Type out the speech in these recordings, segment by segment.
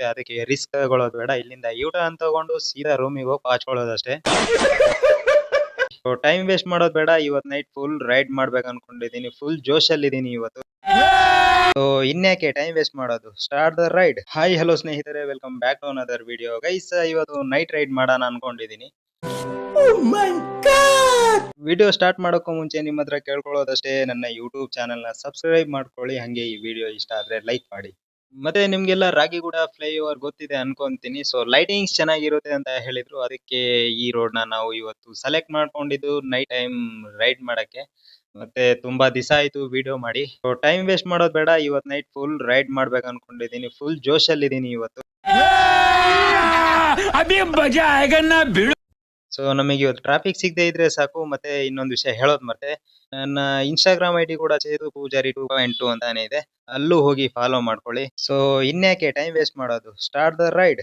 ಚೆನ್ನಾಗಿರುತ್ತೆ ಅದಕ್ಕೆ ರಿಸ್ಕ್ ತಗೊಳ್ಳೋದು ಬೇಡ. ಇಲ್ಲಿಂದ ಯೂ ಟರ್ನ್ ತಗೊಂಡು ಸೀದಾ ರೂಮಿಗೆ ಹೋಗಿ ಹಚ್ಕೊಳ್ಳೋದಷ್ಟೇ ಟೈಮ್ ವೇಸ್ಟ್ ಮಾಡೋದು ಬೇಡ. ಇವತ್ತು ನೈಟ್ ಫುಲ್ ರೈಡ್ ಮಾಡ್ಬೇಕು ಅನ್ಕೊಂಡಿದೀನಿ. ಫುಲ್ ಜೋಶಲ್ಲಿ ಇದ್ದೀನಿ ಇವತ್ತು. ಸೊ ಇನ್ಯಾಕೆ ಟೈಮ್ ವೇಸ್ಟ್ ಮಾಡೋದು? Start the ride hi hello ಸ್ನೇಹಿತರೆ. Welcome back to another video guys ಇವತ್ತು ನೈಟ್ ರೈಡ್ ಮಾಡೋಣ ಅನ್ಕೊಂಡಿದೀನಿ. ವಿಡಿಯೋ ಸ್ಟಾರ್ಟ್ ಮಾಡೋಕ್ಕೂ ಮುಂಚೆ ನಿಮ್ಮ ಹತ್ರ ಕೇಳ್ಕೊಳ್ಳೋದಷ್ಟೇ. ನನ್ನ ಯೂಟ್ಯೂಬ್ ಚಾನೆಲ್ನ ಸಬ್ಸ್ಕ್ರೈಬ್ ಮಾಡ್ಕೊಳ್ಳಿ. ಹಂಗೆ ಈ ವಿಡಿಯೋ ಇಷ್ಟ ಆದ್ರೆ ಲೈಕ್ ಮಾಡಿ. ಮತ್ತೆ ನಿಮ್ಗೆಲ್ಲ ಫ್ಲೈ ಓವರ್ ಗೊತ್ತಿದೆ ಅನ್ಕೊಂತೀನಿ. ಸೊ ಲೈಟಿಂಗ್ಸ್ ಚೆನ್ನಾಗಿರುತ್ತೆ ಅಂತ ಹೇಳಿದ್ರು. ಅದಕ್ಕೆ ಈ ರೋಡ್ನ ನಾವು ಇವತ್ತು ಸೆಲೆಕ್ಟ್ ಮಾಡ್ಕೊಂಡಿದ್ದು ನೈಟ್ ಟೈಮ್ ರೈಡ್ ಮಾಡಕ್ಕೆ. ಮತ್ತೆ ತುಂಬಾ ದಿವಸ ಆಯ್ತು ವಿಡಿಯೋ ಮಾಡಿ. ಸೊ ಟೈಮ್ ವೇಸ್ಟ್ ಮಾಡೋದು ಬೇಡ. ಇವತ್ತು ನೈಟ್ ಫುಲ್ ರೈಡ್ ಮಾಡ್ಬೇಕು ಅನ್ಕೊಂಡಿದೀನಿ ಫುಲ್ ಜೋಶಲ್ಲಿ ಇದೀನಿ ಇವತ್ತು. ಸೊ ನಮಗೆ ಇವತ್ತು ಟ್ರಾಫಿಕ್ ಸಿಗದೆ ಇದ್ರೆ ಸಾಕು, ಮತ್ತೆ ಇನ್ನೊಂದು ವಿಷಯ ಹೇಳೋದು ಮತ್ತೆ, ನನ್ನ ಇನ್ಸ್ಟಾಗ್ರಾಮ್ ಐ ಡಿ ಕೂಡ Chethu Poojari two point two ಅಂತಾನೆ ಇದೆ. ಅಲ್ಲೂ ಹೋಗಿ ಫಾಲೋ ಮಾಡ್ಕೊಳ್ಳಿ. ಸೊ ಇನ್ಯಾಕೆ ಟೈಮ್ ವೇಸ್ಟ್ ಮಾಡೋದು? Start the ride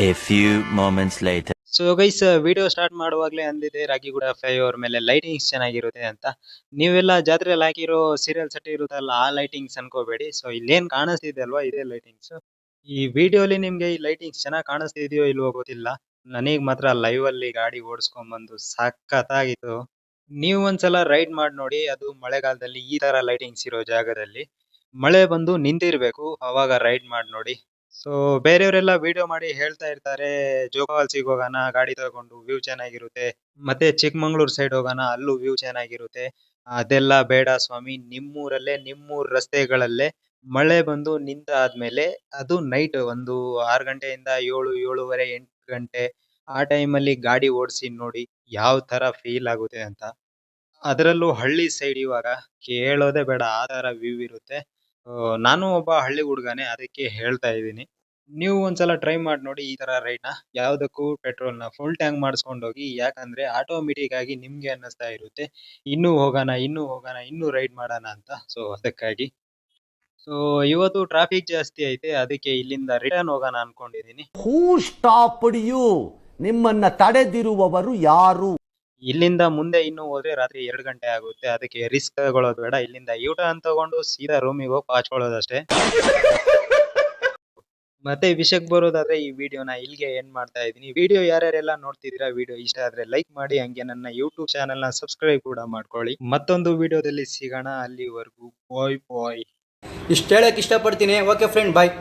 A few moments later. So guys video start ಮಾಡುವಾಗಲೇ ಅಂದಿದೆ. ರಾಗಿಗುಡ ಫ್ಲೈ ಓವರ್ ಮೇಲೆ ಲೈಟಿಂಗ್ಸ್ ಚೆನ್ನಾಗಿರುತ್ತೆ ಅಂತ. ನೀವೆಲ್ಲ ಜಾತ್ರೆಯಲ್ಲಿ ಹಾಕಿರೋ ಸೀರಿಯಲ್ ಸೆಟ್ ಇರುತ್ತಲ್ಲ, ಆ ಲೈಟಿಂಗ್ಸ್ ಅನ್ಕೋಬೇಡಿ. ಸೊ ಇಲ್ಲೇನ್ ಕಾಣಿಸ್ತಿದೆ ಅಲ್ವಾ, ಇದೇ ಲೈಟಿಂಗ್ಸ್ ಈ ವಿಡಿಯೋಲಿ ನಿಮ್ಗೆ ಈ ಲೈಟಿಂಗ್ಸ್ ಚೆನ್ನಾಗಿ ಕಾಣಿಸ್ತಿದೆಯೋ ಇಲ್ವೋ ಗೊತ್ತಿಲ್ಲ. ನನಗ್ ಮಾತ್ರ ಲೈವ್ ಅಲ್ಲಿ ಗಾಡಿ ಓಡಿಸ್ಕೊಂಡ್ಬಂದು ಸಖತ್ತಾಗಿತ್ತು. ನೀವು ಒಂದ್ಸಲ ರೈಡ್ ಮಾಡಿ ನೋಡಿ, ಅದು ಮಳೆಗಾಲದಲ್ಲಿ ಈ ತರ ಲೈಟಿಂಗ್ಸ್ ಇರೋ ಜಾಗದಲ್ಲಿ. ಮಳೆ ಬಂದು ನಿಂತಿರ್ಬೇಕು, ಅವಾಗ ರೈಡ್ ಮಾಡಿ ನೋಡಿ. ಸೊ ಬೇರೆಯವರೆಲ್ಲ ವಿಡಿಯೋ ಮಾಡಿ ಹೇಳ್ತಾ ಇರ್ತಾರೆ ಜೋಗ ಫಾಲ್ಸಿಗೆ ಹೋಗೋಣ, ಗಾಡಿ ತಗೊಂಡು ವ್ಯೂ ಚೆನ್ನಾಗಿರುತ್ತೆ, ಮತ್ತೆ ಚಿಕ್ಕಮಂಗ್ಳೂರ್ ಸೈಡ್ ಹೋಗೋಣ, ಅಲ್ಲೂ ವ್ಯೂ ಚೆನ್ನಾಗಿರುತ್ತೆ. ಅದೆಲ್ಲ ಬೇಡ ಸ್ವಾಮಿ, ನಿಮ್ಮೂರಲ್ಲೇ, ನಿಮ್ಮೂರ್ ರಸ್ತೆಗಳಲ್ಲೇ ಮಳೆ ಬಂದು ನಿಂತ ಆದ್ಮೇಲೆ ಅದು ನೈಟ್ ಒಂದು ಆರು ಗಂಟೆಯಿಂದ ಏಳು, ಏಳುವರೆ, ಎಂಟು ಗಂಟೆ ಆ ಟೈಮಲ್ಲಿ ಗಾಡಿ ಓಡಿಸಿ ನೋಡಿ ಯಾವ ತರ ಫೀಲ್ ಆಗುತ್ತೆ ಅಂತ. ಅದರಲ್ಲೂ ಹಳ್ಳಿ ಸೈಡ್ ಇವಾಗ ಕೇಳೋದೇ ಬೇಡ, ಆ ತರ ವ್ಯೂ ಇರುತ್ತೆ. ಆ, ನಾನು ಒಬ್ಬ ಹಳ್ಳಿ ಹುಡುಗನೇ ಅದಕ್ಕೆ ಹೇಳ್ತಾ ಇದ್ದೀನಿ. ನೀವು ಒಂದ್ಸಲ ಟ್ರೈ ಮಾಡಿ ನೋಡಿ ಈ ತರ ರೈಡ್ನ. ಯಾವುದಕ್ಕೂ ಪೆಟ್ರೋಲ್ನ ಫುಲ್ ಟ್ಯಾಂಕ್ ಮಾಡಿಸ್ಕೊಂಡು ಹೋಗಿ ಯಾಕಂದ್ರೆ ಆಟೋಮೆಟಿಕ್ ಆಗಿ ನಿಮ್ಗೆ ಅನ್ನಿಸ್ತಾ ಇರುತ್ತೆ. ಇನ್ನೂ ಹೋಗೋಣ ಇನ್ನೂ ಹೋಗೋಣ ಇನ್ನೂ ರೈಡ್ ಮಾಡೋಣ ಅಂತ. ಸೊ ಅದಕ್ಕಾಗಿ. ಸೊ ಇವತ್ತು ಟ್ರಾಫಿಕ್ ಜಾಸ್ತಿ ಐತೆ ಅದಕ್ಕೆ ಇಲ್ಲಿಂದ ರಿಟರ್ನ್ ಹೋಗೋಣ ಅನ್ಕೊಂಡಿದ್ದೀನಿ. Who stop you! ನಿಮ್ಮನ್ನ ತಡೆದಿರುವವರು ಯಾರು? ಇಲ್ಲಿಂದ ಮುಂದೆ ಇನ್ನು ಹೋದ್ರೆ ರಾತ್ರಿ ಎರಡು ಗಂಟೆ ಆಗುತ್ತೆ. ಅದಕ್ಕೆ ರಿಸ್ಕ್ ತಗೊಳ್ಳೋದು ಬೇಡ. ಇಲ್ಲಿಂದ ಯೂ ಟರ್ನ್ ತಗೊಂಡು ಸೀದಾ ರೂಮಿಗೆ ಹೋಗಿ ಪಾಚ್ಕೊಳ್ಳೋದಷ್ಟೇ ಮತ್ತೆ ವಿಷಯಕ್ಕೆ ಬರೋದಾದ್ರೆ ಈ ವಿಡಿಯೋನ ಇಲ್ಲಿಗೆ ಏನ್ ಮಾಡ್ತಾ ಇದ್ದೀನಿ. ವಿಡಿಯೋ ಯಾರ್ಯಾರೆಲ್ಲ ನೋಡ್ತಿದ್ದೀರಾ ವಿಡಿಯೋ ಇಷ್ಟ ಆದ್ರೆ ಲೈಕ್ ಮಾಡಿ, ಹಂಗೆ ನನ್ನ ಯೂಟ್ಯೂಬ್ ಚಾನೆಲ್ನ ಸಬ್ಸ್ಕ್ರೈಬ್ ಕೂಡ ಮಾಡ್ಕೊಳ್ಳಿ. ಮತ್ತೊಂದು ವಿಡಿಯೋದಲ್ಲಿ ಸಿಗೋಣ. ಅಲ್ಲಿವರೆಗೂ ಬಾಯ್ ಬಾಯ್ ಇಷ್ಟ ಹೇಳಕ್ ಇಷ್ಟಪಡ್ತೀನಿ. Okay friend bye